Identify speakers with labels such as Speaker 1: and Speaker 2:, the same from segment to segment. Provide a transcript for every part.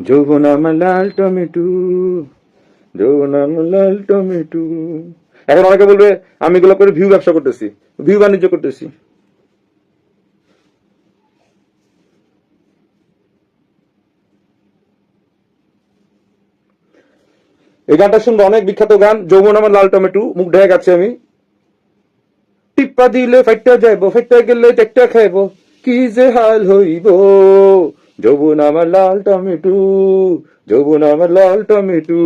Speaker 1: যৌবন আমার লাল টমেটো যৌবন আমার লাল টমেটো। এখন অনেকে বলবে, আমি এগুলো করে ভিউ ব্যবসা করতেছি ভিউ বাণিজ্য করতেছি। এই গানটা শুনব অনেক বিখ্যাত গান যৌবন আমার লাল টমেটো, মুখ ঢেকে গেছে আমি। টিপ্পা দিলে ফাইটটা যাইবো, ফাইটটা গেলে টেকটা খাইবো, কি যে হাল হইব। যৌবন আমার লাল টমেটু যৌবন আমার লাল টমেটু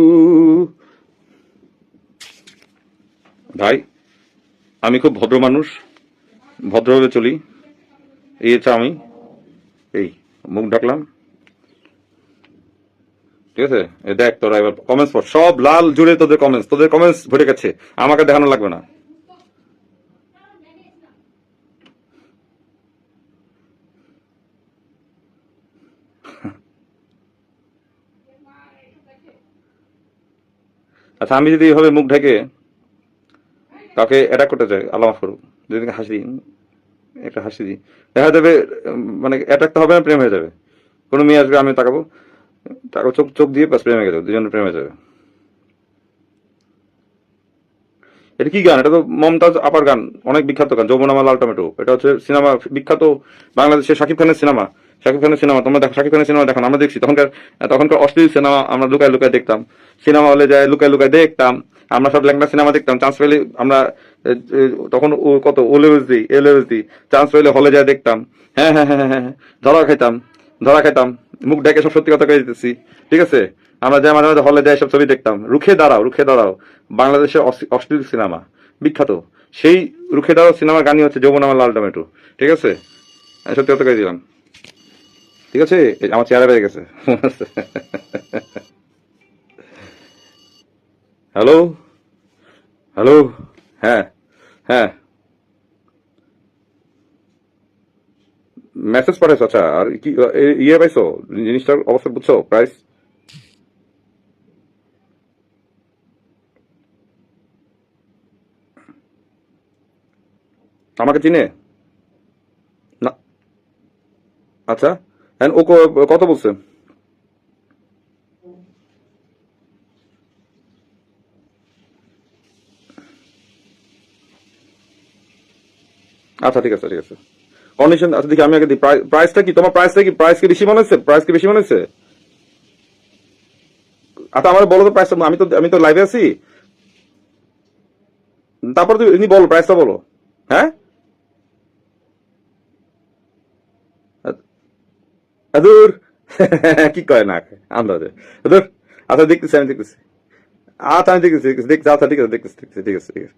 Speaker 1: ভাই, আমি খুব ভদ্র মানুষ, ভদ্রভাবে চলি। এই হচ্ছে আমি। এই, মুখ ঢাকলাম। ঠিক আছে? দেখ তোরা এবার কমেন্টস পড়। সব লাল জুড়ে তোদের কমেন্টস তোদের কমেন্টস ভরে গেছে। আমাকে দেখানো লাগবে না। আচ্ছা আমি যদি এভাবে মুখ ঢেকে কাউকে অ্যাটাক করতে চাই, আল্লাহ করুক, যদি হাসি দিই একটা হাসি দিই, দেখা যাবে মানে অ্যাটাক তো হবে না, প্রেম হয়ে যাবে। কোনো মেয়ে আসবে আমি তাকাবো তাকে চোখ চোখ দিয়ে বাস প্রেম দুজনের প্রেম হয়ে যাবে। এটা কি গান? এটা তো মমতাজ আপার গান, অনেক বিখ্যাত গান যৌবনামা লাল টমেটো এটা হচ্ছে সিনেমা, বিখ্যাত বাংলাদেশের শাকিব খানের সিনেমা। শাকিব খানের সিনেমা, তোমরা দেখো, শাকিব খানের সিনেমা দেখো আমরা দেখছি। তখনকার তখনকার অশ্লীল সিনেমা আমরা লুকায় লুকায় দেখতাম। সিনেমা হলে যায় লুকায় লুকায় দেখতাম। আমরা সব ল্যাংটা সিনেমা দেখতাম। চান্স পেলে আমরা তখন কত ও লেভেলস দিই এ দিই চান্স পেলে হলে যায় দেখতাম। হ্যাঁ হ্যাঁ হ্যাঁ হ্যাঁ হ্যাঁ ধরা খাইতাম ধরা খাইতাম। মুখ ডেকে সব সত্যি কথা কয়ে দিতেছি। ঠিক আছে? আমরা যাই মাঝে মাঝে হলে যাই সব ছবি দেখতাম। রুখে দাঁড়াও রুখে দাঁড়াও। বাংলাদেশের অশ্লীল সিনেমা, বিখ্যাত। সেই রুখে দাঁড়াও সিনেমার গানই হচ্ছে যৌবন আমার লাল টমেটো। ঠিক আছে? সত্যি কথা কয়ে দিলাম। ঠিক আছে? আমার চেহারা বেড়ে গেছে। হ্যালো? হ্যালো? হ্যাঁ হ্যাঁ। মেসেজ পাঠাইছো? আচ্ছা আর কি ইয়ে পাইছো? জিনিসটার অবস্থা বুঝছ? প্রাইস? আমাকে চিনে? না। আচ্ছা। ও ক- কত বলছে। আচ্ছা ঠিক আছে ঠিক আছে। কন্ডিশন আচ্ছা দেখি, আমি আগে দিই। প্রাইসটা কি? তোমার প্রাইসটা কি? প্রাইস কি বেশি মনে হচ্ছে? প্রাইস কি বেশি মনে হচ্ছে? আচ্ছা আমার বলো তো প্রাইসটা আমি তো আমি তো লাইভে আছি। তারপর তুমি বলো প্রাইসটা বলো। হ্যাঁ? দূর কি কয় না আন্দাজে দূর আচ্ছা দেখতেছি, আমি দেখতেছি। আচ্ছা আমি দেখতেছি দেখতেছি আচ্ছা ঠিক আছে, দেখতেছি দেখতেছি ঠিক আছে ঠিক আছে।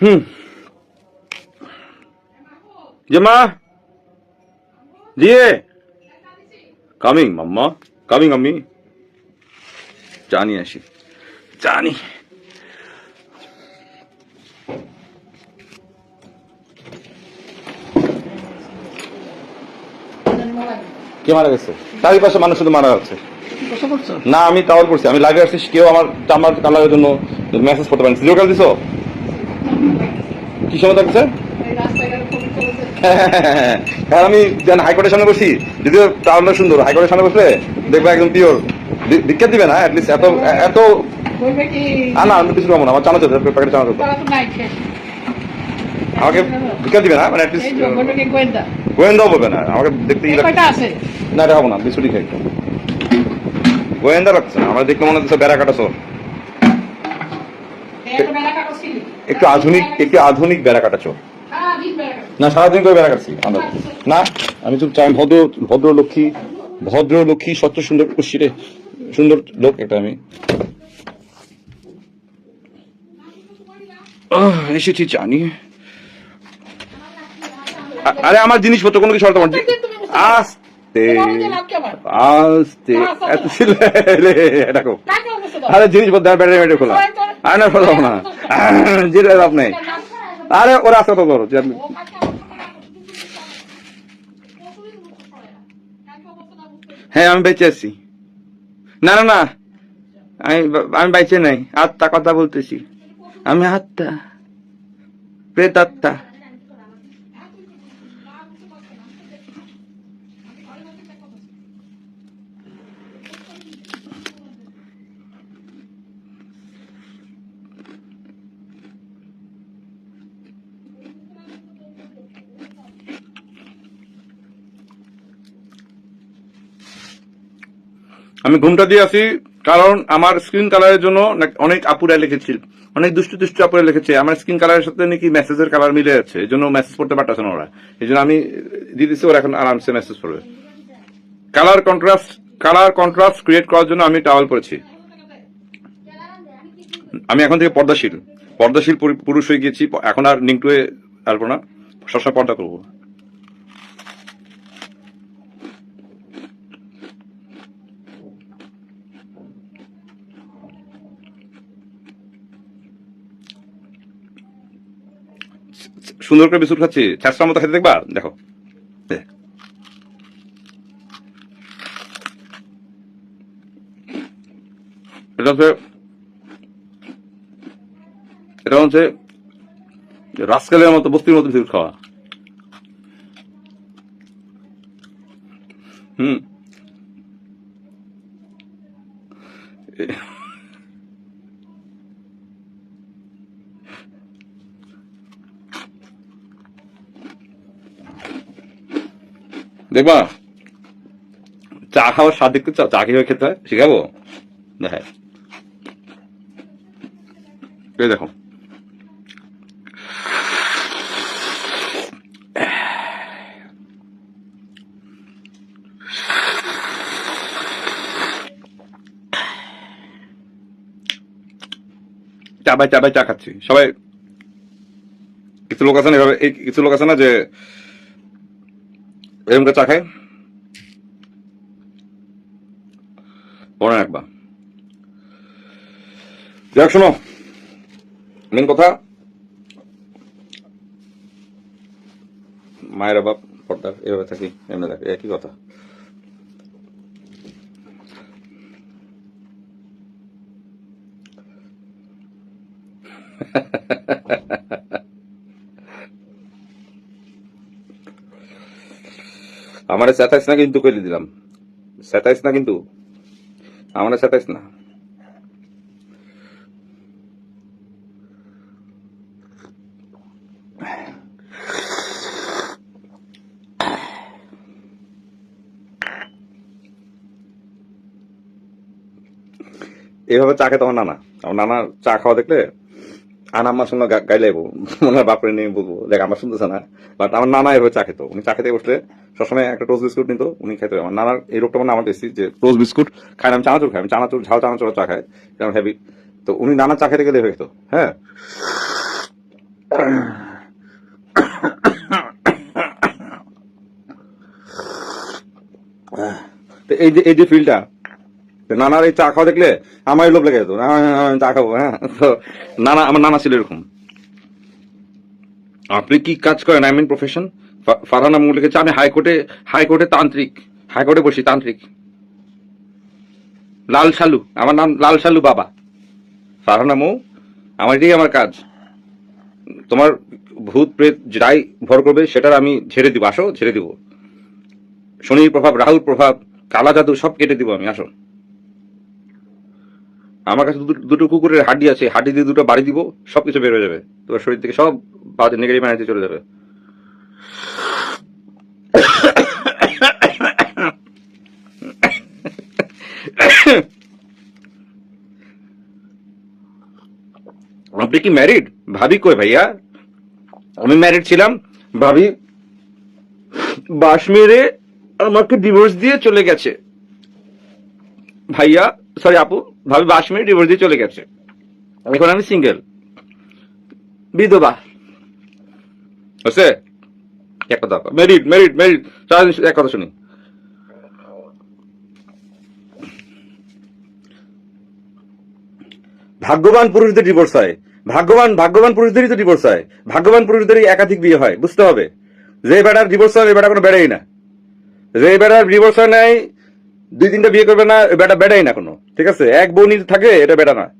Speaker 1: হুম। জমা। জি কামিং মাম্মা। কামিং আমি। জানি আসি। জানি কে মারা গেছে? চারিপাশে মানুষ শুধু মারা যাচ্ছে। না আমি টাওয়ার করছি আমি লাইভে আসছি কেউ আমার চামড়ার কালারের জন্য মেসেজ করতে পারেন। জিরো কাল দিছো? কি হ্যাঁ আমি যেন হাইকোর্টের সামনে বসি যদিও টাউনটা সুন্দর হাইকোর্টের সামনে বসলে দেখবে একদম পিওর দিবে না অ্যাটলিস্ট এত এত না আমি কিছু পাবো না আমার চানা প্যাকেটে চানা আমাকে বিখ্যাত দিবে না মানে অ্যাটলিস্ট গোয়েন্দাও বলবে না আমাকে দেখতে না এটা হব না বিস্কুটি খাই। গোয়েন্দা লাগছে না আমার দেখতে মনে হচ্ছে বেড়া কাটা চোর
Speaker 2: এই একটা বেলা কাগজ ছিল
Speaker 1: একটু আধুনিক একটু আধুনিক বেড়া কাটা চোর
Speaker 2: সারাদিন বেলা কাগজ
Speaker 1: না সারাদিন করে বেড়া কাটছি আমরা না আমি চুপ চাই ভদ্র ভদ্র লক্ষ্মী ভদ্র লক্ষ্মী সত্য সুন্দর কুশিরে সুন্দর লোক একটা আমি এসেছি জানি আরে আমার জিনিসপত্র কোনো কিছু আস্তে? আস্তে এত ছিলে আরে জিনিসপত্র ব্যাটারি ব্যাটারি খোলা আরে না খোলা না। যেটা আরে, ওরা আছে তো ধরো আমি-
Speaker 2: ও কাকে অবস্থা না কাকে অবস্থা না বুঝতে
Speaker 1: হ্যাঁ আমি বেঁচে আছি। না না না। আমি আমি বাইচে নাই। আত্মা কথা বলতেছি। আমি আত্মা। প্রেত আত্মা আমি ঘুমটা দিয়ে আছি কারণ আমার স্ক্রিন কালারের জন্য অনেক আপুরা লিখেছিল। অনেক দুষ্টু দুষ্টু আপুরা লিখেছে। আমার স্ক্রিন কালারের সাথে নাকি মেসেজের কালার মিলে যাচ্ছে। এই জন্য মেসেজ পড়তে পারতেছে না ওরা। এই জন্য আমি দিয়ে দিচ্ছি ওরা এখন আরামসে মেসেজ পড়বে। Colour contrast colour contrast create করার জন্য আমি টাওয়াল পরেছি। আমি এখন থেকে পর্দাশীল। পর্দাশীল পুরু- পুরুষ হয়ে গিয়েছি। এখন আর নিংটুয়ে আসব না। সবসময় পর্দা করব। সুন্দর করে বিস্কুট খাচ্ছি। ছ্যাঁচড়ার মতো খেতে দেখবা? দেখো। এটা হচ্ছে এটা হচ্ছে রাস্কেলের মতো, বস্তির মতো বিস্কুট খাওয়া। হুম। দেখবা, চা খাওয়ার স্বাদ দেখতে চাও চা কীভাবে খেতে হয় শিখাবো? দেখায় এই দেখো। চা বাই চা বাই, চা খাচ্ছি। সবাই, কিছু লোক আছে না এভাবে কিছু লোক আছে না যে এরকম চা খায় পড়েন একবার যাক, শোনো। মেন কথা, মায়ের বাপ পর্দার, এভাবে থাকি, এমনি থাকে। একই কথা? আমার স্যাতাইস না কিন্তু কইলে দিলাম। স্যাতাইস না কিন্তু? আমার স্যাতাইস না? এইভাবে চা খেতে আমার নানা। আমার নানা চা খাওয়া দেখলে আর আমার সঙ্গে মনে হয় বাপরে নিয়ে বলব, দেখ, আমার শুনতেছে না বাট আমার নানা এভাবে চা খেত। উনি চা খেতে বসলে সবসময় একটা টোস্ট বিস্কুট নিত, উনি খেতে আমার নানার এই রোগটা মানে আমার দেখছি যে টোস্ট বিস্কুট না, আমি চানাচুর খাই, আমি চানাচুর, ঝাল চানাচুর চা খাই যেমন হেভি তো উনি নানা চা খেতে গেলে খেত হ্যাঁ? তো এই যে এই যে ফিলটা নানার এই চা খাওয়া দেখলে আমার লোভ লেগে যেত। চা খাব হ্যাঁ? তো নানা, আমার নানা ছিল এরকম। আপনি কি কাজ করেন? আই মিন প্রফেশন ফারহানা মুখ লিখেছে আমি হাইকোর্টে হাইকোর্টে তান্ত্রিক, হাইকোর্টে বসি, তান্ত্রিক। লাল শালু, আমার নাম লাল শালু বাবা। ফারহানা মৌ আমার এটাই আমার কাজ। তোমার ভূত প্রেত যাই ভর করবে, সেটার আমি ঝেড়ে দিব। আসো, ঝেড়ে দিব। শনির প্রভাব রাহুর প্রভাব, কালা জাদু সব কেটে দিব আমি, আসো। আমার কাছে দুটো- কুকুরের হাড্ডি আছে, হাড্ডি দিয়ে দুটো বাড়ি দিব, সবকিছু বের হয়ে যাবে। তোমার শরীর থেকে সব বাজে নেগেটিভ এনার্জি চলে যাবে। আপনি কি ম্যারিড ভাবি কই ভাইয়া? আমি ম্যারিড ছিলাম, ভাবি বাস মেরে আমাকে ডিভোর্স দিয়ে চলে গেছে। ভাইয়া সরি আপু ভাবি বাসমি ডিভোর্স দিয়ে চলে গেছে। এখন আমি সিঙ্গেল বিধবা। হচ্ছে এক কথা মেরিট মেরিট মেরিট এক কথা শুনি। ভাগ্যবান পুরুষদের ডিভোর্স হয়। ভাগ্যবান ভাগ্যবান পুরুষদেরই তো ডিভোর্স হয়। ভাগ্যবান পুরুষদেরই একাধিক বিয়ে হয়। বুঝতে হবে। যে বেড়ার ডিভোর্স হয় ওই বেটা কোনো বেড়াই না। যে বেড়ার ডিভোর্স হয় নাই দুই তিনটা বিয়ে করবে না বেটা বেটাই না কোনো, ঠিক আছে? এক বউ নিতে থাকে, এটা বেটা না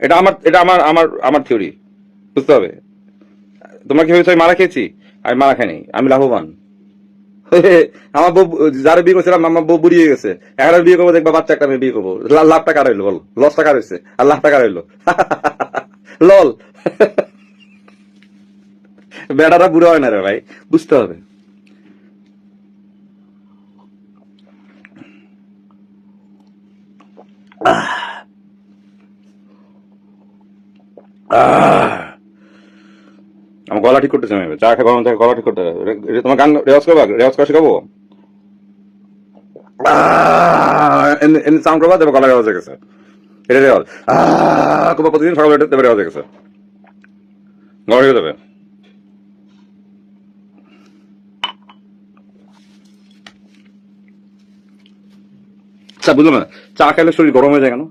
Speaker 1: এটা আমার এটা আমার আমার আমার থিওরি বুঝতে হবে? তোমার কি হয়েছে আমি মারা খেয়েছি? আমি মারা খাইনি, আমি লাভবান। আমার বউ, যারা বিয়ে করছিলাম, আমার বউ বুড়িয়ে গেছে। এখন বিয়ে করব, দেখবা বাচ্চা একটা মেয়ে বিয়ে করব। লা- লাখ টাকা রইল বল? লস টাকা রয়েছে আর লাখ টাকা রইল লল। বেড়াটা বুড়ো হয় না রে ভাই, বুঝতে হবে আহ আমার গলা ঠিক করতেছে আমি। চা গরম থাকে গলা ঠিক করতে হবে। তোমার গান, রেওয়াজ করবা? রেওয়াজ করা শেখাবো? সাউন্ড করবা গলা রেওয়াজ হয়ে গেছে। এটা রেওয়াজ। প্রতিদিন, সকালে রেওয়াজ হয়ে গেছে। গলা যাবে আচ্ছা বুঝলাম না? চা খেলে শরীর গরম হয়ে যায় কেন?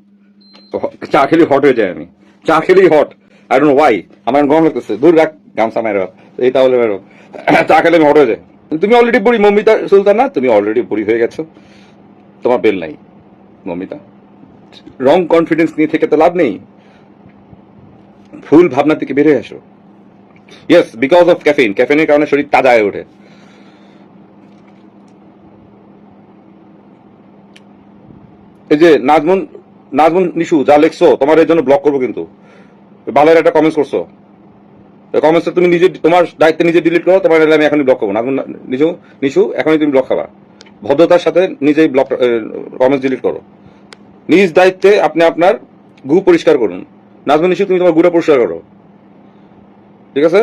Speaker 1: চা খেলে হট হয়ে যায় আমি। চা খেলেই হট আই ডোন্ট ওয়াই আমার গরম লাগতেছে। দূর রাখ। গামছা মেরো এই তাহলে মেরো চা খেলে আমি হট যায় তুমি অলরেডি বুড়ি মমিতা সুলতান না? তুমি অলরেডি বুড়ি হয়ে গেছো। তোমার বেল নাই, মমিতা। রং কনফিডেন্স নিয়ে থেকে তো লাভ নেই। ভুল ভাবনা থেকে বেরিয়ে আসো ইয়েস বিকজ অফ ক্যাফিন ক্যাফিনের কারণে শরীর তাজা হয়ে ওঠে এই যে নাজমুন নাজমুন নিশু, যা লিখছো, তোমার এর জন্য ব্লক করব কিন্তু। বালের একটা কমেন্টস করছ। কমেন্টস তুমি নিজে তোমার দায়িত্বে নিজে ডিলিট করো, তোমার আমি এখনই ব্লক করব না। নিজেও, নিশু, এখনই তুমি ব্লক খাবা। ভদ্রতার সাথে নিজেই ব্লক কমেন্টস ডিলিট করো। নিজ দায়িত্বে আপনি আপনার গু পরিষ্কার করুন। নাজমুন নিশু, তুমি তোমার গুটা পরিষ্কার করো। ঠিক আছে?